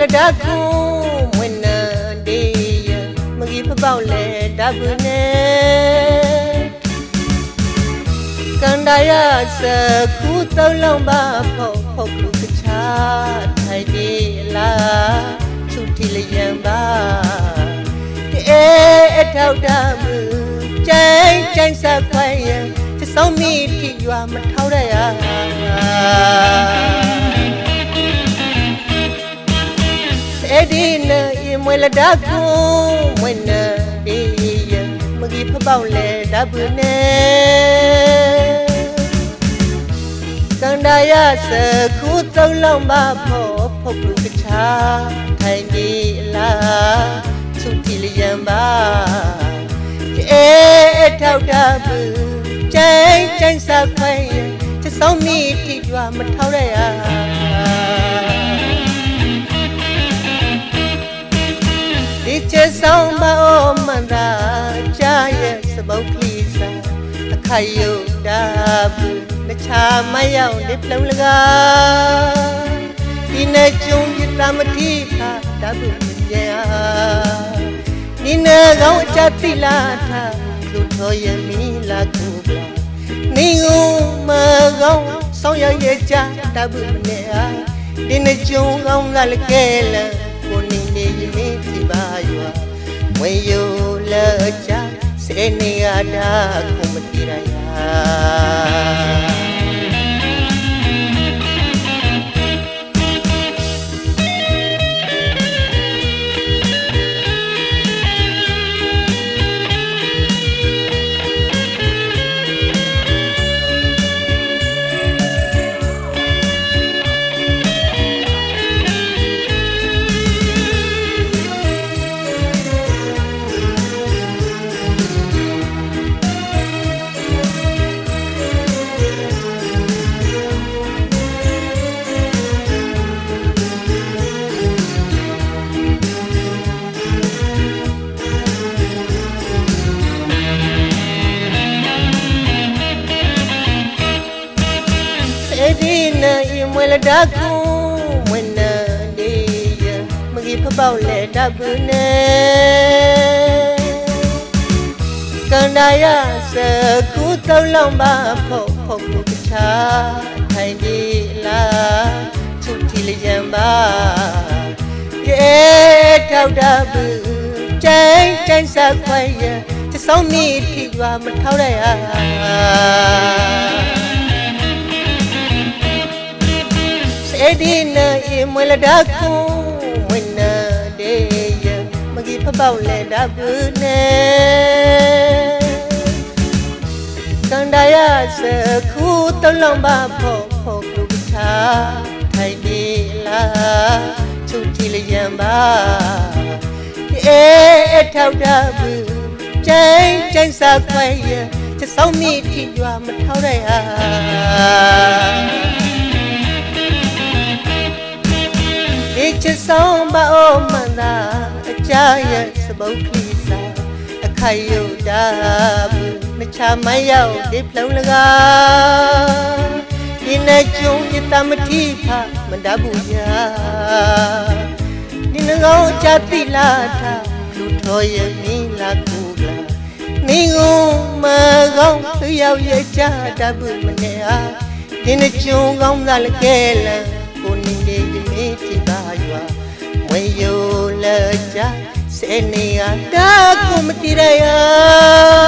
လဒခုမွေနဒေယမကြီးဖပေါက်လေဓဘုနေကန်ဒါယစခုသုံးလုံးပါဖို့ဖို့လူကချာထိုင်ဒီလာသူတီလျံပါအဲအထောက်တမှုကျိုင်းကျိုင်းဆက်ခွဲရတစောင်းမိတိရွာမထောက်ရရ အဲ့ဒီနဲ့ရေမွေလဒကူမွေနဒီယမကြီးဖပေါက်လေဓဘုနေကန်ဒါယစခုသုံးလုံးပါဖို့ဖုတ်လူကချာထိုင်ဒီလာသူတီလျံပါအဲအထောက်တဘူးကျိုင်းကျိုင်းစခွဲတစော ခိုက်ယုတ်တာဘူးနှချာမရောက်နေပလုံလကားဒီနဲ့ကျုံဒီတမတိခါတဘူးမပြန်ဒီနဲ့ကောင်းအချတိလာထားလူတော်ရဲ့မီလာကူပါနေကိုမကောင်းဆောင်ရရဲ့ချတဘူးမနေအားဒီနဲ့ကျုံကောင်းလာလကဲလန်ကိုနေနေရင်းနေစီပါရွာဝေယိုလချစေနေရတာကိုမ တိ ဒီနေမွေလဒကူမွေနဒီယမကြီးဖပေါက်လေဓဘုနေကန်ဒါယစခုသုံးလုံးပါဖို့ဖို့လူကချာထိုင်ဒီလာသူတီလျံပါရဲထောက်တာဘူးကျိုင်းကျိုင်းစခွဲရတစောင်းမိထိရွာမထောက်ရရ စေဒီနာအမွေလဒခုဝိနာဒေယမကြီးဖပေါက်လေဓဘုနေကန်ဒါယစခုတလုံးပါဖို့ဖို့ကုချာထိုင်ဒီလာချူတီလျံပါအဲအထောက်တ တစောင်းမိထိရွာမထောက်ရရဒီချစ်ဆောင်ပါအောမန္တာအကြရဲ့စပုတ်ကလေးစာအခိုက်ယုတ်တာဘူးမချမရောက်ဒီဖလုံးလကားဒီနဲ့ကျုံဒီတမတိဖမတဘူးညာဒီနှကောင်းချတိလာတာလူတော်ရဲ့မီလာကူလာနေကိုမကောင်းသူရောက်ရဲ့ချတဘူးမနေအားဒီနဲ့ကျုံကောင်းသာလကဲလန်ကိုနေနေဒီမေးတိပါရွာ ဝေယိုလကြစေနေရတာကိုမတိရယာ